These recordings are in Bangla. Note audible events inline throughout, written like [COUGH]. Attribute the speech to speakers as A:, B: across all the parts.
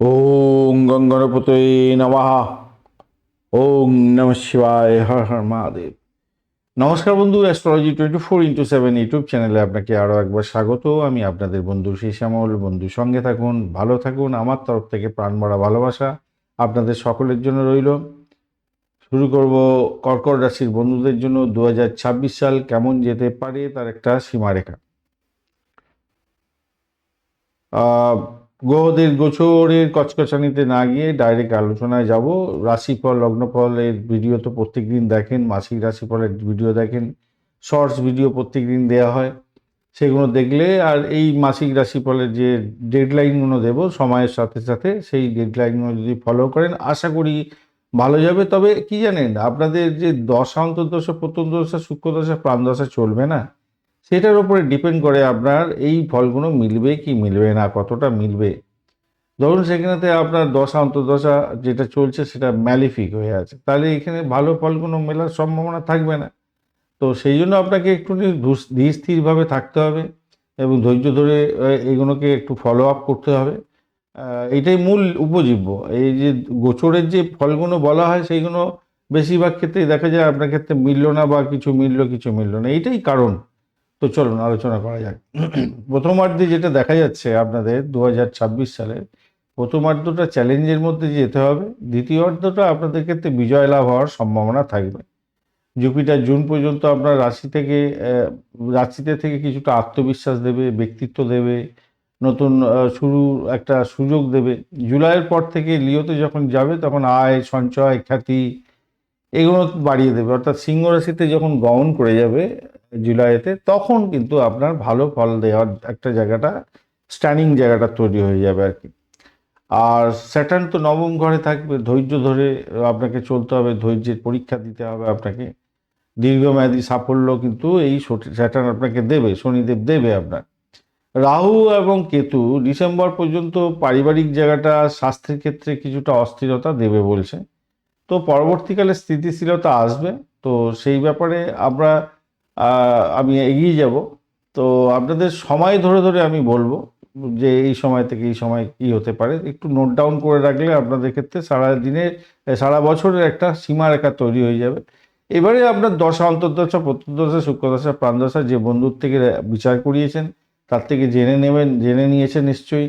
A: ওং গঙ্গনপতয়ে নমঃ। ওং নম শিবায়, হর হর মহাদেব। নমস্কার বন্ধু astrology twenty four into seven YouTube চ্যানেলে আপনাকে আরও একবার স্বাগত। আমি আপনাদের বন্ধু শ্যামল বন্ধু, সঙ্গে থাকুন, ভালো থাকুন। আমার তরফ থেকে প্রাণ ভরা ভালোবাসা আপনাদের সকলের জন্য রইল। শুরু করব কর্কট রাশির বন্ধুদের জন্য। দু হাজার ছাব্বিশ সাল কেমন যেতে পারে তার একটা সীমারেখা। গ্রহদের গোচরের কচকচানিতে না গিয়ে ডাইরেক্ট আলোচনায় যাব। রাশিফল, লগ্নফল এর ভিডিও তো প্রত্যেক দিন দেখেন, মাসিক রাশিফলের ভিডিও দেখেন শর্টস ভিডিও প্রত্যেক দিন দেওয়া হয়। সেগুলো দেখলে আর এই মাসিক রাশিফলের যে ডেডলাইনগুলো দেব, সময়ের সাথে সাথে সেই ডেডলাইনগুলো যদি ফলো করেন, আশা করি ভালো যাবে। তবে কি জানেন, আপনাদের যে দশা, অন্তর্দশা, প্রত্যন্তদশা সূক্ষ্মদশা প্রাণদশা চলবে না। সেটার উপরে ডিপেন্ড করে আপনার এই ফলগুলো মিলবে কি মিলবে না, কতটা মিলবে। ধরুন সেখানেতে আপনার দশা, অন্তর্দশা যেটা চলছে সেটা ম্যালিফিক হয়ে আছে। তাহলে এখানে ভালো ফলগুলো মেলার সম্ভাবনা থাকবে না। তো সেই জন্য আপনাকে একটু ধীর স্থিরভাবে থাকতে হবে এবং ধৈর্য ধরে এগুলোকে একটু ফলো আপ করতে হবে। এটাই মূল উপজীব্য। এই যে গোচরের যে ফলগুলো বলা হয় সেইগুলো বেশিরভাগ ক্ষেত্রেই দেখা যায় আপনার ক্ষেত্রে মিলল না বা কিছু মিলল কিছু মিলল না। এইটাই কারণ। তো চলুন, আলোচনা করা যাক। প্রথমার্ধে যেটা দেখা যাচ্ছে আপনাদের দু হাজার ছাব্বিশ সালে প্রথমার্ধটা চ্যালেঞ্জের মধ্যে যেতে হবে। দ্বিতীয় অর্ধটা আপনাদের ক্ষেত্রে বিজয় লাভ হওয়ার সম্ভাবনা থাকবে। জুপিটার জুন পর্যন্ত আপনার রাশি থেকে রাশিতে থেকে কিছুটা আত্মবিশ্বাস দেবে, ব্যক্তিত্ব দেবে, নতুন শুরু, একটা সুযোগ দেবে। জুলাইয়ের পর থেকে লিওতে যখন যাবে, তখন আয়, সঞ্চয়, খ্যাতি, এগুলো বাড়িয়ে দেবে। অর্থাৎ সিংহ রাশিতে যখন গমন করে যাবে জুলাইতে, তখন কিন্তু আপনার ভালো ফল দেওয়ার একটা জায়গাটা স্ট্যান্ডিং জায়গাটা তৈরি হয়ে যাবে আর কি। আর স্যাটার্ন তো নবম ঘরে থাকবে, ধৈর্য ধরে আপনাকে চলতে হবে, ধৈর্যের পরীক্ষা দিতে হবে আপনাকে। দীর্ঘমেয়াদী সাফল্য কিন্তু এই স্যাটার্ন আপনাকে দেবে, শনিদেব দেবে আপনার। রাহু এবং কেতু ডিসেম্বর পর্যন্ত পারিবারিক জায়গাটা, স্বাস্থ্যের ক্ষেত্রে কিছুটা অস্থিরতা দেবে বলছে। তো পরবর্তীকালে স্থিতিশীলতা আসবে, তো সেই ব্যাপারে আমরা আমি এগিয়ে যাব। তো আপনাদের সময় ধরে ধরে আমি বলব যে এই সময় থেকে এই সময় কি হতে পারে। একটু নোট ডাউন করে রাখলে আপনাদের ক্ষেত্রে সারা দিনে, সারা বছরের একটা সীমারেখা তৈরি হয়ে যাবে। এবারে আপনার দশা, অন্তর্দশা, প্রত্যদশা শুক্রদশা প্রাণদশা যে বন্ধুর থেকে বিচার করিয়েছেন, তার থেকে জেনে নেবেন, জেনে নিয়েছেন নিশ্চয়ই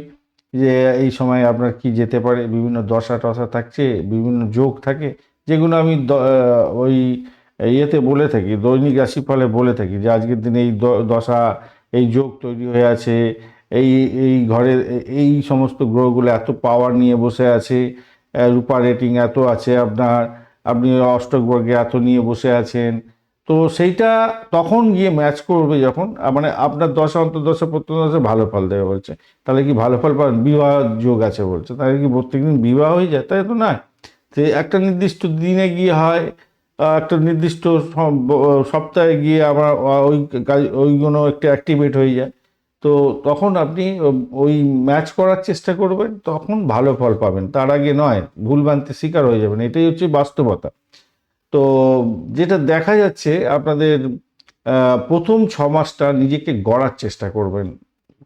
A: যে এই সময় আপনার কি যেতে পারে। বিভিন্ন দশা টশা থাকছে, বিভিন্ন যোগ থাকে, যেগুলো আমি ওই ইয়েতে বলে থাকি, দৈনিক রাশিফলে বলে থাকি যে আজকের দিনে এই দশা, এই যোগ তৈরি হয়ে আছে, এই এই ঘরে এ- এই সমস্ত গ্রহগুলো এত পাওয়ার নিয়ে বসে আছে রূপা রেটিং এত আছে আপনার, আপনি অষ্টক বর্গে এত নিয়ে বসে আছেন। তো সেইটা তখন গিয়ে ম্যাচ করবে যখন মানে আপনার দশা অন্তর্দশা প্রত্যদশা ভালো ফল দেবে বলছে। তাহলে কি ভালো ফল পাবেন? বিবাহ যোগ আছে বলছে। তাহলে কি প্রত্যেকদিন বিবাহ হয়ে যায়? তাই তো না যে একটা নির্দিষ্ট দিনে গিয়ে হয় একটা নির্দিষ্ট সপ্তাহে গিয়ে আমরা ওই কাজ, ওইগুলো একটু অ্যাক্টিভেট হয়ে যায়। তো তখন আপনি ওই ম্যাচ করার চেষ্টা করবেন, তখন ভালো ফল পাবেন। তার আগে নয় ভুলভ্রান্তি শিকার হয়ে যাবেন। এটাই হচ্ছে বাস্তবতা। তো যেটা দেখা যাচ্ছে, আপনাদের প্রথম ছ মাসটা নিজেকে গড়ার চেষ্টা করবেন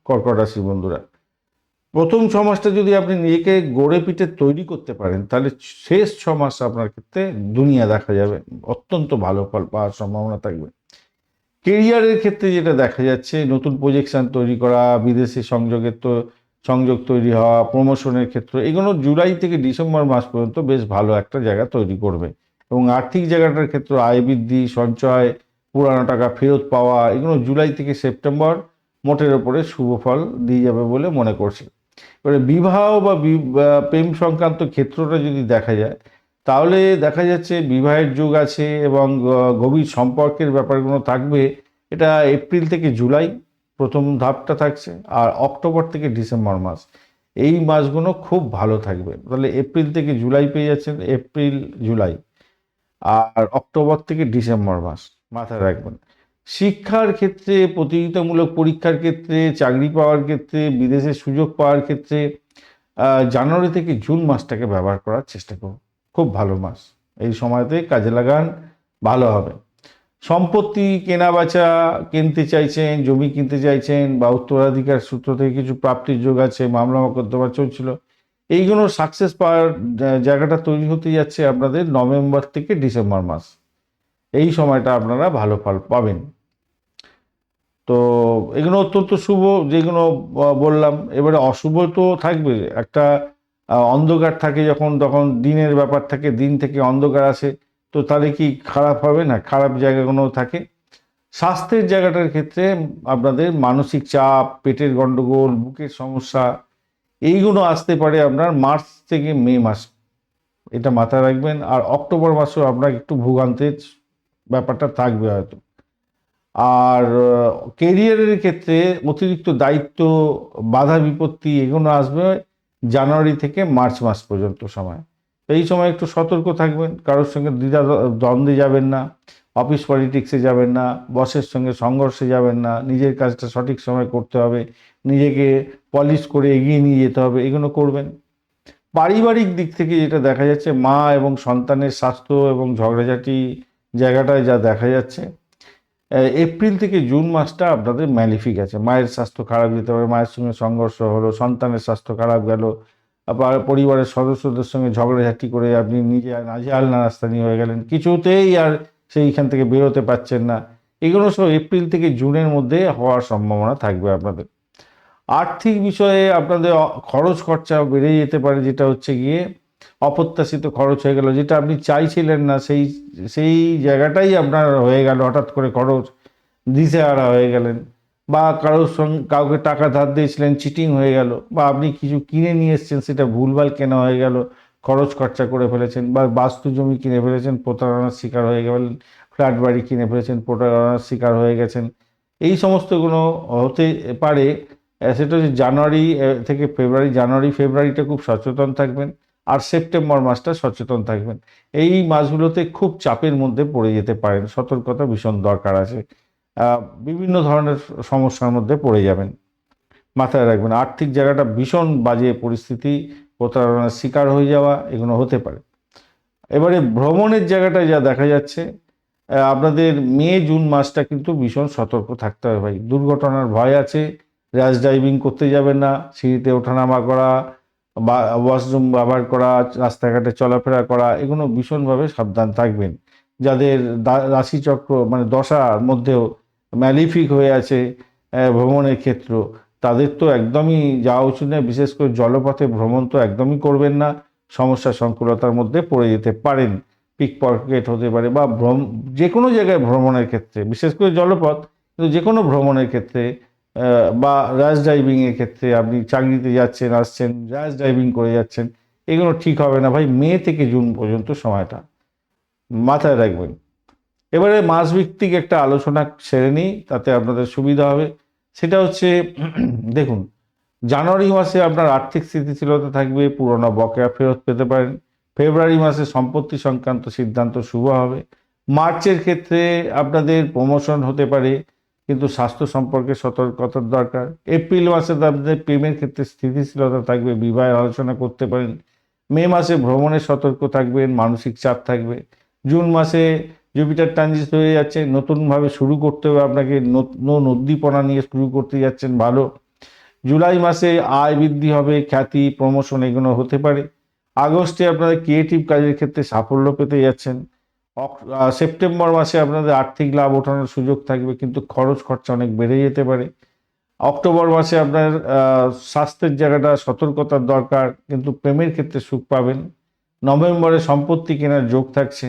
A: কর্কট বন্ধুরা। প্রথম ছ মাসটা যদি আপনি নিজেকে গড়ে পিঠে তৈরি করতে পারেন, তাহলে শেষ ছ মাস আপনার ক্ষেত্রে দুনিয়া দেখা যাবে। অত্যন্ত ভালো ফল পাওয়ার সম্ভাবনা থাকবে। কেরিয়ারের ক্ষেত্রে যেটা দেখা যাচ্ছে, নতুন প্রজেকশন তৈরি করা, বিদেশি সংযোগের তো সংযোগ তৈরি হওয়া প্রমোশনের ক্ষেত্রে এগুলো জুলাই থেকে ডিসেম্বর মাস পর্যন্ত বেশ ভালো একটা জায়গা তৈরি করবে। এবং আর্থিক জায়গাটার ক্ষেত্রে আয় বৃদ্ধি, সঞ্চয়, পুরানো টাকা ফেরত পাওয়া, এগুলো জুলাই থেকে সেপ্টেম্বর মোটের ওপরে শুভ ফল দিয়ে যাবে বলে মনে করছে। এবারে বিবাহ বা প্রেম সংক্রান্ত ক্ষেত্রটা যদি দেখা যায়, তাহলে দেখা যাচ্ছে বিবাহের যুগ আছে এবং গভীর সম্পর্কের ব্যাপারগুলো থাকবে। এটা এপ্রিল থেকে জুলাই প্রথম ধাপটা থাকছে আর অক্টোবর থেকে ডিসেম্বর মাস। এই মাসগুলো খুব ভালো থাকবে। তাহলে এপ্রিল থেকে জুলাই পেয়ে যাচ্ছেন, এপ্রিল, জুলাই। আর অক্টোবর থেকে ডিসেম্বর মাস মাথায় রাখবেন। শিক্ষার ক্ষেত্রে, প্রতিযোগিতামূলক পরীক্ষার ক্ষেত্রে, চাকরি পাওয়ার ক্ষেত্রে, বিদেশে সুযোগ পাওয়ার ক্ষেত্রে জানুয়ারি থেকে জুন মাসটাকে ব্যবহার করার চেষ্টা করুন খুব ভালো মাস। এই সময়তে কাজে লাগান ভালো হবে। সম্পত্তি কেনা বেচা কিনতে চাইছেন, জমি কিনতে চাইছেন বা উত্তরাধিকার সূত্র থেকে কিছু প্রাপ্তির যোগ আছে, মামলা মোকদ্দমা চলছিল, এইগুলো সাকসেস পাওয়ার জায়গাটা তৈরি হতে যাচ্ছে আপনাদের নভেম্বর থেকে ডিসেম্বর মাস। এই সময়টা আপনারা ভালো ফল পাবেন। তো এগুলো অত্যন্ত শুভ, যেগুলো বললাম। এবারে অশুভ তো থাকবে, একটা অন্ধকার থাকে যখন, তখন দিনের ব্যাপার থাকে, দিন থেকে অন্ধকার আসে। তো তাহলে কি খারাপ হবে না? খারাপ জায়গাগুলো থাকে। স্বাস্থ্যের জায়গাটার ক্ষেত্রে আপনাদের মানসিক চাপ, পেটের গন্ডগোল, বুকের সমস্যা, এইগুলো আসতে পারে আপনার মার্চ থেকে মে মাস। এটা মাথায় রাখবেন। আর অক্টোবর মাসেও আপনার একটু ভোগান্তের ব্যাপারটা থাকবে হয়তো। আর কেরিয়ারের ক্ষেত্রে অতিরিক্ত দায়িত্ব, বাধা বিপত্তি এগুলো আসবে জানুয়ারি থেকে মার্চ মাস পর্যন্ত সময়। তো এই সময় একটু সতর্ক থাকবেন, কারোর সঙ্গে দ্বিধা দ্বন্দ্বে যাবেন না অফিস পলিটিক্সে যাবেন না বসের সঙ্গে সংঘর্ষে যাবেন না, নিজের কাজটা সঠিক সময় করতে হবে, নিজেকে পলিশ করে এগিয়ে নিয়ে যেতে হবে এগুলো করবেন। পারিবারিক দিক থেকে যেটা দেখা যাচ্ছে, মা এবং সন্তানের স্বাস্থ্য এবং ঝগড়াঝাটি জায়গাটায় যা দেখা যাচ্ছে এপ্রিল থেকে জুন মাসটা আপনাদের ম্যালিফিক আছে। মায়ের স্বাস্থ্য খারাপ যেতে পারে, মায়ের সঙ্গে সংঘর্ষ হলো, সন্তানের স্বাস্থ্য খারাপ গেল, আবার পরিবারের সদস্যদের সঙ্গে ঝগড়াঝাটি করে আপনি নিজে নাজেহাল নাস্তানি হয়ে গেলেন। কিছুতেই আর সেইখান থেকে বেরোতে পারছেন না। এগুলো সব এপ্রিল থেকে জুনের মধ্যে হওয়ার সম্ভাবনা থাকবে আপনাদের। আর্থিক বিষয়ে আপনাদের খরচ খরচা বেড়ে যেতে পারে, যেটা হচ্ছে গিয়ে অপ্রত্যাশিত খরচ হয়ে গেল, যেটা আপনি চাইছিলেন না, সেই সেই জায়গাটাই আপনার হয়ে গেল, হঠাৎ করে খরচ দিশেহারা হয়ে গেলেন, বা কারোর সঙ্গে কাউকে টাকা ধার দিয়েছিলেন, চিটিং হয়ে গেল, বা আপনি কিছু কিনে নিয়ে এসছেন, সেটা ভুলভাল কেনা হয়ে গেল, খরচ খরচা করে ফেলেছেন, বা বাস্তু জমি কিনে ফেলেছেন, প্রতারণার শিকার হয়ে গেলেন, ফ্ল্যাট বাড়ি কিনে ফেলেছেন, প্রতারণার শিকার হয়ে গেছেন, এই সমস্তগুলো হতে পারে, সেটা হচ্ছে জানুয়ারি থেকে ফেব্রুয়ারি, জানুয়ারি ফেব্রুয়ারিটা খুব সচেতন থাকবেন আর সেপ্টেম্বর মাসটা সচেতন থাকবেন। এই মাসগুলোতে খুব চাপের মধ্যে পড়ে যেতে পারেন, সতর্কতা ভীষণ দরকার আছে। বিভিন্ন ধরনের সমস্যার মধ্যে পড়ে যাবেন। মাথায় রাখবেন, আর্থিক জায়গাটা ভীষণ বাজে পরিস্থিতি, প্রতারণার শিকার হয়ে যাওয়া, এগুলো হতে পারে। এবারে ভ্রমণের জায়গাটায় যা দেখা যাচ্ছে আপনাদের মে, জুন মাসটা কিন্তু ভীষণ সতর্ক থাকতে হবে ভাই। দুর্ঘটনার ভয় আছে র্যাশ ড্রাইভিং করতে যাবেন না, সিঁড়িতে ওঠানামা করা বা ওয়াশরুম ব্যবহার করা, রাস্তাঘাটে চলাফেরা করা, এগুলো ভীষণভাবে সাবধান থাকবেন। যাদের রাশিচক্র মানে দশার মধ্যেও ম্যালিফিক হয়ে আছে ভ্রমণের ক্ষেত্র, তাদের তো একদমই যাওয়া উচিত নয়। বিশেষ করে জলপথে ভ্রমণ তো একদমই করবেন না। সমস্যা সংকুলতার মধ্যে পড়ে যেতে পারেন। পিক পকেট হতে পারে বা ভ্রম যে কোনো জায়গায় ভ্রমণের ক্ষেত্রে, বিশেষ করে জলপথ, কিন্তু যে কোনো ভ্রমণের ক্ষেত্রে বা র্যাশ ড্রাইভিংয়ের ক্ষেত্রে আপনি চাকরিতে যাচ্ছেন, আসছেন র্যাশ ড্রাইভিং করে যাচ্ছেন, এগুলো ঠিক হবে না। ভাই, মে থেকে জুন পর্যন্ত সময়টা মাথায় রাখবেন। এবারে মাসভিত্তিক একটা আলোচনা সেরে নিই, তাতে আপনাদের সুবিধা হবে। সেটা হচ্ছে, [CLEARS THROAT] দেখুন, জানুয়ারি মাসে আপনার আর্থিক স্থিতিশীলতা থাকবে, পুরোনো বকেয়া ফেরত পেতে পারেন। ফেব্রুয়ারি মাসে সম্পত্তি সংক্রান্ত সিদ্ধান্ত শুভ হবে। মার্চের ক্ষেত্রে আপনাদের প্রমোশন হতে পারে। কিন্তু স্বাস্থ্য সম্পর্কে সতর্কতার দরকার। এপ্রিল মাসে আপনাদের প্রেমের ক্ষেত্রে স্থিতিশীলতা থাকবে, বিবাহের আলোচনা করতে পারেন। মে মাসে ভ্রমণে সতর্ক থাকবেন, মানসিক চাপ থাকবে। জুন মাসে জুপিটার ট্রানজিট হয়ে যাচ্ছে, নতুনভাবে শুরু করতে হবে আপনাকে, নতুন উদ্দীপনা নিয়ে শুরু করতে যাচ্ছেন ভালো। জুলাই মাসে আয় বৃদ্ধি হবে, খ্যাতি, প্রমোশন এগুলো হতে পারে। আগস্টে আপনাদের ক্রিয়েটিভ কাজের ক্ষেত্রে সাফল্য পেতে যাচ্ছেন। সেপ্টেম্বর মাসে আপনাদের আর্থিক লাভ ওঠানোর সুযোগ থাকবে, কিন্তু খরচ খরচা অনেক বেড়ে যেতে পারে। অক্টোবর মাসে আপনার স্বাস্থ্যের জায়গাটা সতর্কতার দরকার, কিন্তু প্রেমের ক্ষেত্রে সুখ পাবেন। নভেম্বরে সম্পত্তি কেনার যোগ থাকছে,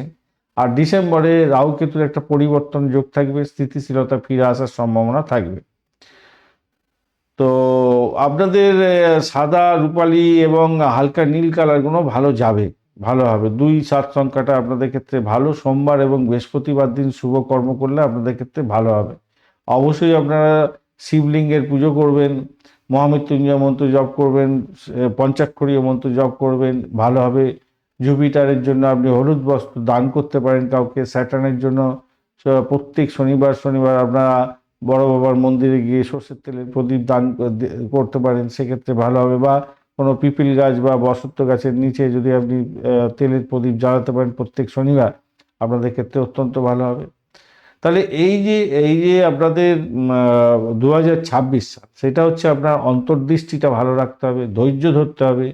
A: আর ডিসেম্বরে রাহু কেতুর একটা পরিবর্তন যোগ থাকবে, স্থিতিশীলতা ফিরে আসার সম্ভাবনা থাকবে। তো আপনাদের সাদা রূপালি এবং হালকা নীল কালারগুলো ভালো যাবে। ভালো হবে। দুই সাত সংখ্যাটা আপনাদের ক্ষেত্রে ভালো। সোমবার এবং বৃহস্পতিবার দিন শুভ কর্ম করলে আপনাদের ক্ষেত্রে ভালো হবে। অবশ্যই আপনারা শিবলিঙ্গের পুজো করবেন, মহামৃত্যুঞ্জয় মন্ত্র জপ করবেন পঞ্চাক্ষরীয় মন্ত্র জপ করবেন, ভালো হবে। জুপিটারের জন্য আপনি হলুদ বস্ত্র দান করতে পারেন কাউকে স্যাটার্নের জন্য। প্রত্যেক শনিবার শনিবার আপনারা বড় বাবার মন্দিরে গিয়ে সর্ষের তেলের প্রদীপ দান করতে পারেন, সেক্ষেত্রে ভালো হবে। বা কোনো পিপিল গাছ বা বসন্ত গাছের নিচে যদি আপনি তেলের প্রদীপ জ্বালাতে পারেন প্রত্যেক শনিবার, আপনাদের ক্ষেত্রে অত্যন্ত ভালো হবে। তাহলে এই যে এই যে আপনাদের দু হাজার ছাব্বিশ সাল, সেটা হচ্ছে আপনার অন্তর্দৃষ্টিটা ভালো রাখতে হবে, ধৈর্য ধরতে হবে,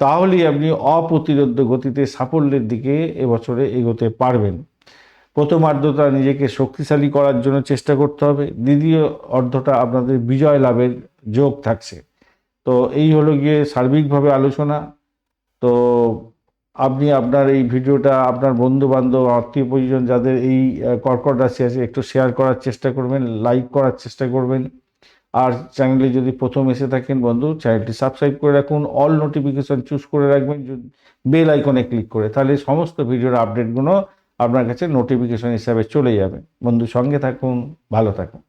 A: তাহলেই আপনি অপ্রতিরোধ্য গতিতে সাফল্যের দিকে এবছরে এগোতে পারবেন। প্রথম আর্ধটা নিজেকে শক্তিশালী করার জন্য চেষ্টা করতে হবে, দ্বিতীয় অর্ধটা আপনাদের বিজয় লাভের যোগ থাকছে। তো এই হলো গিয়ে সার্বিকভাবে আলোচনা। তো আপনি আপনার এই ভিডিওটা আপনার বন্ধু বান্ধব আত্মীয় পরিজন যাদের এই কর্কট রাশি আছে, একটু শেয়ার করার চেষ্টা করবেন লাইক করার চেষ্টা করবেন। আর চ্যানেলে যদি প্রথম এসে থাকেন বন্ধু চ্যানেলটি সাবস্ক্রাইব করে রাখুন অল নোটিফিকেশন চুজ করে রাখবেন বেল আইকনে ক্লিক করে, তাহলে সমস্ত ভিডিওর আপডেটগুলো আপনার কাছে নোটিফিকেশন হিসাবে চলে যাবে। বন্ধু সঙ্গে থাকুন, ভালো থাকুন।